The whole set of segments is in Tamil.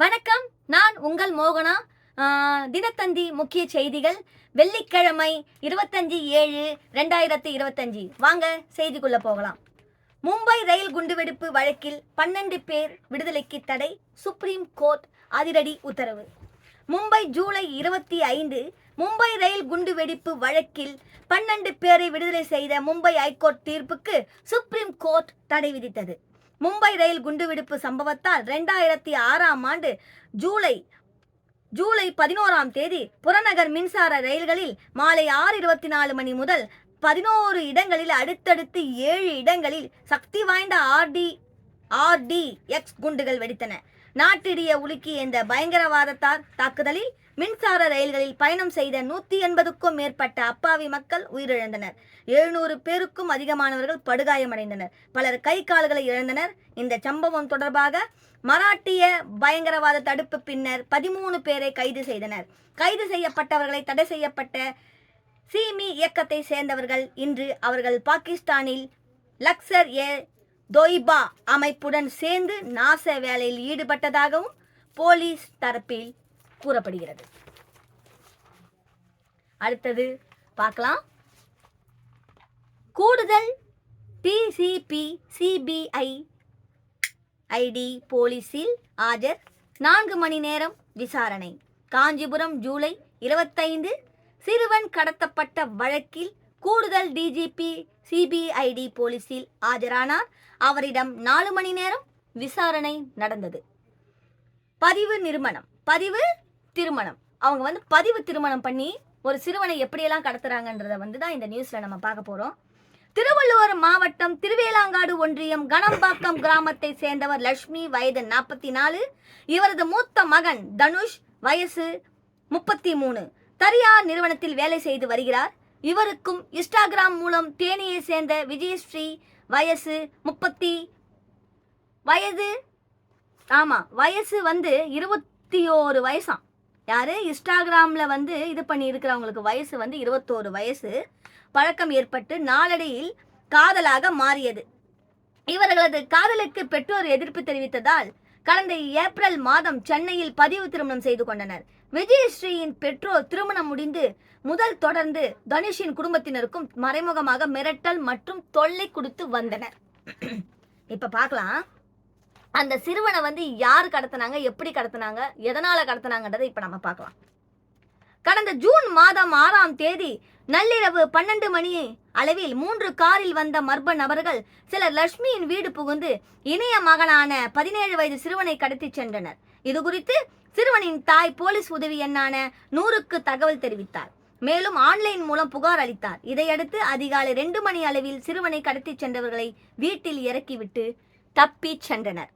வணக்கம். நான் உங்கள் மோகனா. தினத்தந்தி முக்கிய செய்திகள். வெள்ளிக்கிழமை இருபத்தஞ்சி ஏழு ரெண்டாயிரத்தி இருபத்தஞ்சி. வாங்க செய்திக்குள்ள போகலாம். மும்பை ரயில் குண்டுவெடிப்பு வழக்கில் பன்னெண்டு பேர் விடுதலைக்கு தடை. சுப்ரீம் கோர்ட் அதிரடி உத்தரவு. மும்பை ஜூலை இருபத்தி ஐந்து மும்பை ரயில் குண்டுவெடிப்பு வழக்கில் பன்னெண்டு பேரை விடுதலை செய்த மும்பை ஐகோர்ட் தீர்ப்புக்கு சுப்ரீம் கோர்ட் தடை விதித்தது. மும்பை ரயில் குண்டுவெடிப்பு சம்பவத்தால் ரெண்டாயிரத்தி ஆறாம் ஆண்டு ஜூலை ஜூலை பதினோராம் தேதி புறநகர் மின்சார ரயில்களில் மாலை ஆறு இருபத்தி நாலு மணி முதல் பதினோரு இடங்களில் அடுத்தடுத்து ஏழு இடங்களில் சக்தி வாய்ந்த ஆர்டி ஆர்டி எக்ஸ் குண்டுகள் வெடித்தன. நாட்டிடிய உலுக்கிய இந்த பயங்கரவாதத்தார் தாக்குதலில் மின்சார ரயில்களில் பயணம் செய்த நூத்தி எண்பதுக்கும் மேற்பட்ட அப்பாவி மக்கள் உயிரிழந்தனர். எழுநூறு பேருக்கும் அதிகமானவர்கள் படுகாயமடைந்தனர். பலர் கை கால்களை இழந்தனர். இந்த சம்பவம் தொடர்பாக மராட்டிய பயங்கரவாத தடுப்பு பின்னர் பதிமூணு பேரை கைது செய்தனர். கைது செய்யப்பட்டவர்களை தடை செய்யப்பட்ட சீமி இயக்கத்தை சேர்ந்தவர்கள் இன்று அவர்கள் பாகிஸ்தானில் லக்சர் ஏ தொய்பா அமைப்புடன் சேர்ந்து நாச வேலையில் ஈடுபட்டதாகவும் போலீஸ் தரப்பில் கூறப்படுகிறது. அடுத்தது பார்க்கலாம். கூடுதல் டிசிபி சிபிஐ ஐடி போலீஸில் ஆஜர் நான்கு மணி நேரம் விசாரணை. காஞ்சிபுரம் ஜூலை இருபத்தைந்து சிறுவன் கடத்தப்பட்ட வழக்கில் கூடுதல் டிஜிபி சிபிஐடி போலீஸில் ஆஜரானார். அவரிடம் நாலு மணி நேரம் விசாரணை நடந்தது. பதிவு நிறுவனம். பதிவு திருமணம். அவங்க வந்து பதிவு திருமணம் பண்ணி ஒரு சிறுவனை எப்படியெல்லாம் கடத்துறாங்கன்றத வந்து தான் இந்த நியூஸ்ல நம்ம பார்க்க போறோம். திருவள்ளுவர் மாவட்டம் திருவேலாங்காடு ஒன்றியம் கணம்பாக்கம் கிராமத்தை சேர்ந்தவர் லட்சுமி வயது நாற்பத்தி நாலு. இவரது மூத்த மகன் தனுஷ் வயசு முப்பத்தி மூணு. தரியார் நிறுவனத்தில் வேலை செய்து வருகிறார். இவருக்கும் இன்ஸ்டாகிராம் மூலம் தேனியை சேர்ந்த விஜயஸ்ரீ வயசு முப்பத்தி வயது ஆமாம் வயசு வந்து இருபத்தி ஓரு வயசாம். யார்? இன்ஸ்டாகிராமில் வந்து இது பண்ணி இருக்கிறவங்களுக்கு வயசு வந்து இருபத்தோரு வயசு. பழக்கம் ஏற்பட்டு நாளடையில் காதலாக மாறியது. இவர்களது காதலுக்கு பெற்றோர் எதிர்ப்பு தெரிவித்ததால் கடந்த ஏப்ரல் மாதம் சென்னையில் பதிவு திருமணம் செய்து கொண்டனர். விஜயஸ்ரீயின் பெற்றோர் திருமணம் முடிந்து முதல் தொடர்ந்து தனுஷின் குடும்பத்தினருக்கும் மறைமுகமாக மிரட்டல் மற்றும் தொல்லை கொடுத்து வந்தனர். இப்ப பார்க்கலாம். அந்த சிறுவனை வந்து யார் கடத்தினாங்க எப்படி கடத்தினாங்க எதனால கடத்தினாங்கன்றதை இப்ப நம்ம பார்க்கலாம். கடந்த ஜூன் மாதம் ஆறாம் தேதி நள்ளிரவு பன்னெண்டு மணி அளவில் மூன்று காரில் வந்த மர்ம நபர்கள் சிலர் லட்சுமியின் வீடு புகுந்து இணைய மகனான பதினேழு வயது சிறுவனை கடத்தி சென்றனர். இது குறித்து சிறுவனின் தாய் போலீஸ் உதவி எண்ணான நூறுக்கு தகவல் தெரிவித்தார். மேலும் ஆன்லைன் மூலம் புகார் அளித்தார். இதையடுத்து அதிகாலை ரெண்டு மணி அளவில் சிறுவனை கடத்தி சென்றவர்களை வீட்டில் இறக்கிவிட்டு தப்பிச் சென்றனர்.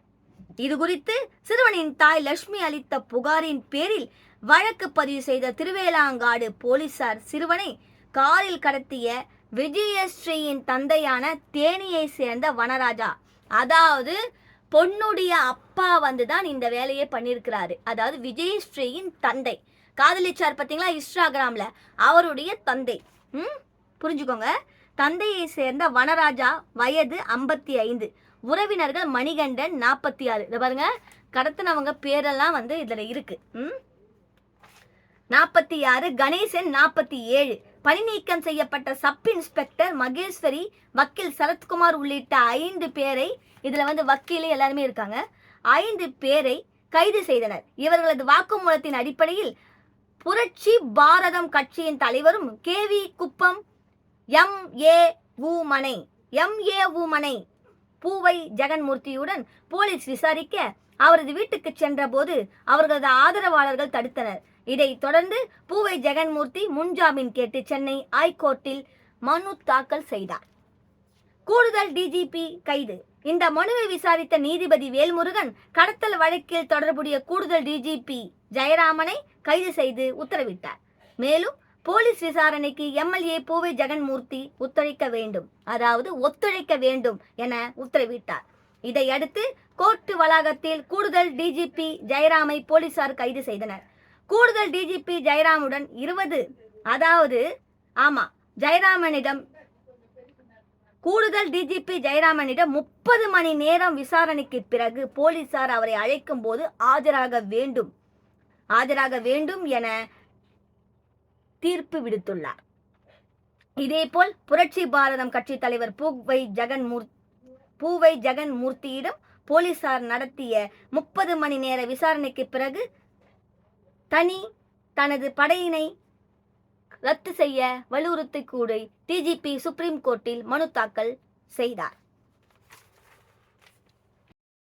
இது குறித்து சிறுவனின் தாய் லட்சுமி அளித்த புகாரின் பேரில் வழக்கு பதிவு செய்த திருவேலாங்காடு போலீசார் சிறுவனை காரில் கடத்திய விஜயஸ்ரீயின் தந்தையான தேனியை சேர்ந்த வனராஜா. அதாவது பொண்ணுடைய அப்பா வந்து தான் இந்த வேலையை பண்ணியிருக்கிறாரு. அதாவது விஜயஸ்ரீயின் தந்தை. காதலிச்சார் பார்த்தீங்களா? இன்ஸ்டாகிராமில். அவருடைய தந்தை. ம்? புரிஞ்சுக்கோங்க. தந்தையை சேர்ந்த வனராஜா வயது ஐம்பத்தி ஐந்து. உறவினர்கள் மணிகண்டன் நாற்பத்தி ஆறு இதை பாருங்க. கடத்தினவங்க பேரெல்லாம் வந்து இதில் இருக்கு. ம்? நாற்பத்தி ஆறு கணேசன் நாற்பத்தி ஏழு பணி நீக்கம் செய்யப்பட்ட சப் இன்ஸ்பெக்டர் மகேஸ்வரி வக்கீல் சரத்குமார் உள்ளிட்ட ஐந்து பேரை இதில் வந்து வக்கீல் எல்லாருமே இருக்காங்க. ஐந்து பேரை கைது செய்தனர். இவர்களது வாக்குமூலத்தின் அடிப்படையில் புரட்சி பாரதம் கட்சியின் தலைவரும் கேவி குப்பம் எம் ஏ மனை எம் ஏ மனை பூவை ஜெகன்மூர்த்தியுடன் போலீஸ் விசாரிக்க அவரது வீட்டுக்கு சென்றபோது அவர்களது ஆதரவாளர்கள் தடுத்தனர். இதைத் தொடர்ந்து பூவை ஜெகன்மூர்த்தி முன்ஜாமீன் கேட்டு சென்னை ஐகோர்ட்டில் மனு தாக்கல் செய்தார். கூடுதல் டிஜிபி கைது. இந்த மனுவை விசாரித்த நீதிபதி வேல்முருகன் கடத்தல் வழக்கில் தொடர்புடைய கூடுதல் டிஜிபி ஜெயராமனை கைது செய்து உத்தரவிட்டார். மேலும் போலீஸ் விசாரணைக்கு எம்எல்ஏ பூவை ஜெகன்மூர்த்தி ஒத்துழைக்க வேண்டும். அதாவது ஒத்துழைக்க வேண்டும் என உத்தரவிட்டார். இதையடுத்து கோர்ட்டு வளாகத்தில் கூடுதல் டிஜிபி ஜெயராமை போலீசார் கைது செய்தனர். கூடுதல் டிஜிபி ஜெயராமுடன் இருபது அதாவது ஆமா ஜெயராமனிடம் கூடுதல் டிஜிபி ஜெயராமனிடம் முப்பது மணி நேரம் விசாரணைக்கு பிறகு போலீசார் அவரை அழைக்கும் போது ஆஜராக வேண்டும். ஆஜராக வேண்டும் என தீர்ப்பு விடுத்துள்ளார். இதேபோல் புரட்சி பாரதம் கட்சி தலைவர் பூவை ஜெகன்மூர் பூவை ஜெகன் மூர்த்தியிடம் போலீசார் நடத்திய முப்பது மணி நேர விசாரணைக்கு பிறகு தனி தனது படையினை ரத்து செய்ய வலியுறுத்தி கூறி டிஜிபி சுப்ரீம் கோர்ட்டில் மனு தாக்கல் செய்தார்.